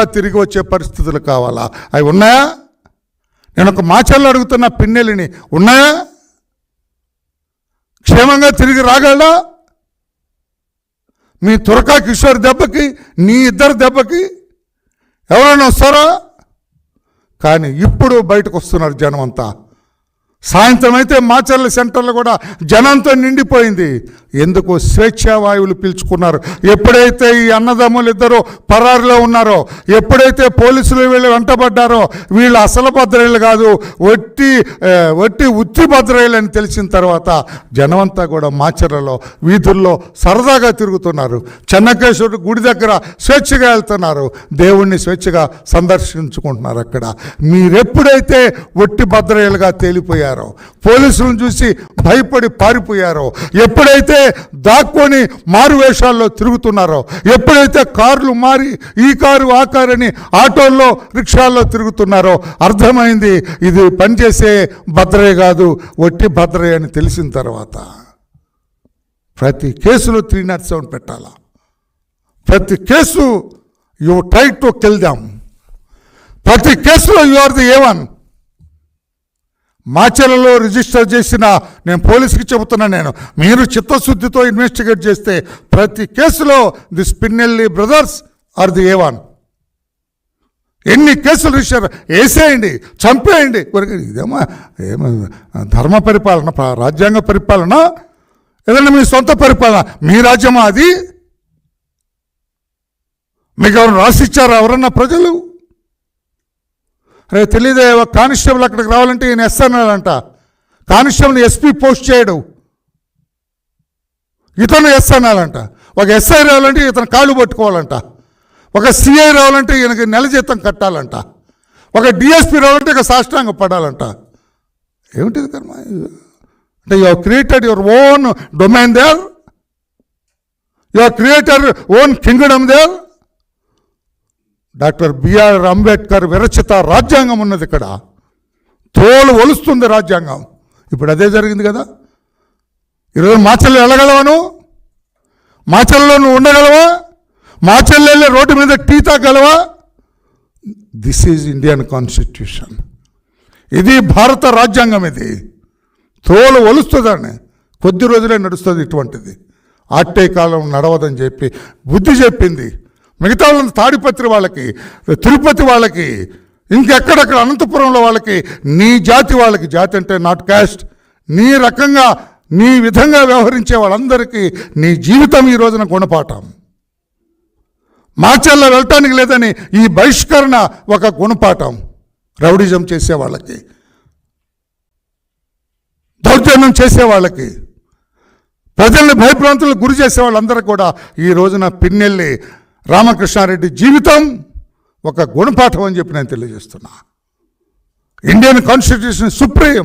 తిరిగి వచ్చే పరిస్థితులు కావాలా? అవి ఉన్నాయా? నేను ఒక మాచల్లో అడుగుతున్న పిన్నెలిని ఉన్నాయా? క్షేమంగా తిరిగి రాగలడా? మీ తురకా కిషోర్ దెబ్బకి నీ ఇద్దరు దెబ్బకి ఎవరైనా వస్తారా? కానీ ఇప్పుడు బయటకు వస్తున్నారు జనం అంతా. సాయంత్రం అయితే మాచర్ల సెంటర్లో కూడా జనంతో నిండిపోయింది. ఎందుకు స్వేచ్ఛావాయువులు పిలుచుకున్నారు. పీల్చుకున్నారు ఎప్పుడైతే ఈ అన్నదమ్ములు ఇద్దరు పరారులో ఉన్నారో ఎప్పుడైతే పోలీసులు వీళ్ళు వెంటబడ్డారో వీళ్ళు అసలు భద్రయ్యలు కాదు వట్టి వట్టి ఉత్తి భద్రయ్యలు అని తెలిసిన తర్వాత జనమంతా కూడా మాచర్లలో వీధుల్లో సరదాగా తిరుగుతున్నారు. చెన్నకేశ్వరుడు గుడి దగ్గర స్వేచ్ఛగా వెళ్తున్నారు. దేవుణ్ణి స్వేచ్ఛగా సందర్శించుకుంటున్నారు అక్కడ. మీరెప్పుడైతే ఒట్టి భద్రయ్యలుగా తేలిపోయారు పోలీసులను చూసి భయపడి పారిపోయారో? ఎప్పుడైతే దాక్కొని మారువేషాల్లో తిరుగుతున్నారో? ఎప్పుడైతే కార్లు మారి ఈ కారు ఆ కారు అని ఆటోల్లో రిక్షాల్లో తిరుగుతున్నారో? అర్థమైంది ఇది పనిచేసే భద్రయ్య కాదు ఒట్టి భద్రయ్య అని తెలిసిన తర్వాత ప్రతి కేసులో త్రీ నాట్ సెవెన్ పెట్టాలా? ప్రతి case you try to kill them ప్రతి కేసులో you are the A one మాచర్లలో register చేసిన నేను పోలీసుకి చెబుతున్నా నేను. మీరు చిత్తశుద్ధితో ఇన్వెస్టిగేట్ చేస్తే ప్రతి కేసులో the Pinnelli brothers are the A one. ఎన్ని కేసులు రిజిస్టర్ వేసేయండి చంపేయండి. ఇదేమో ఏమో ధర్మ పరిపాలన ప- రాజ్యాంగ పరిపాలన? ఏదైనా మీ సొంత పరిపాలన. మీ రాజ్యమా అది? మీకు ఎవరు రాసిచ్చారా ఎవరన్నా ప్రజలు? రే తెలియదే కానిస్టేబుల్ అక్కడికి రావాలంటే ఈయన ఎస్ అన్నాడంట. కానిస్టేబుల్ ఎస్పీ పోస్ట్ చేయడు. ఇతను ఎస్ అనాలంట ఒక ఎస్ఐ రావాలంటే ఇతను కాళ్ళు పట్టుకోవాలంట. ఒక సిఐ రావాలంటే ఈయనకి నెల జీతం కట్టాలంట. ఒక డిఎస్పీ రావాలంటే ఇక సాష్టాంగ పడాలంట. ఏమిటిది కర్మ? అంటే you created your own domain there you creator own kingdom there doctor BR Ambedkar విరచిత రాజ్యాంగం ఉన్నది ఇక్కడ. తోలు ఒలుస్తుంది రాజ్యాంగం. ఇప్పుడు అదే జరిగింది కదా. ఈరోజు మాచల్లో వెళ్ళగలవను? మాచల్లో నువ్వు ఉండగలవా? మాచల్లో వెళ్ళి రోడ్డు మీద టీ తాగలవా? దిస్ ఈజ్ ఇండియన్ కాన్స్టిట్యూషన్ ఇది భారత రాజ్యాంగం ఇది. తోలు ఒలుస్తుందని కొద్ది రోజులే నడుస్తుంది ఇటువంటిది. ఆట్టే కాలం నడవదని చెప్పి బుద్ధి చెప్పింది. మిగతా వాళ్ళని తాడిపత్రి వాళ్ళకి తిరుపతి వాళ్ళకి ఇంకెక్కడెక్కడ అనంతపురంలో వాళ్ళకి నీ జాతి వాళ్ళకి జాతి అంటే నాట్ క్యాస్ట్ నీ రకంగా నీ విధంగా వ్యవహరించే వాళ్ళందరికీ నీ జీవితం ఈ రోజున గుణపాఠం. మాచల్లో వెళ్ళటానికి లేదని ఈ బహిష్కరణ ఒక గుణపాఠం రౌడిజం చేసే వాళ్ళకి దౌర్జన్యం చేసే వాళ్ళకి ప్రజల్ని భయభ్రాంతులకు గురి చేసే వాళ్ళందరూ కూడా ఈ రోజున పిన్నెల్లి రామకృష్ణారెడ్డి జీవితం ఒక గుణపాఠం అని చెప్పి నేను తెలియజేస్తున్నా. Indian constitution supreme.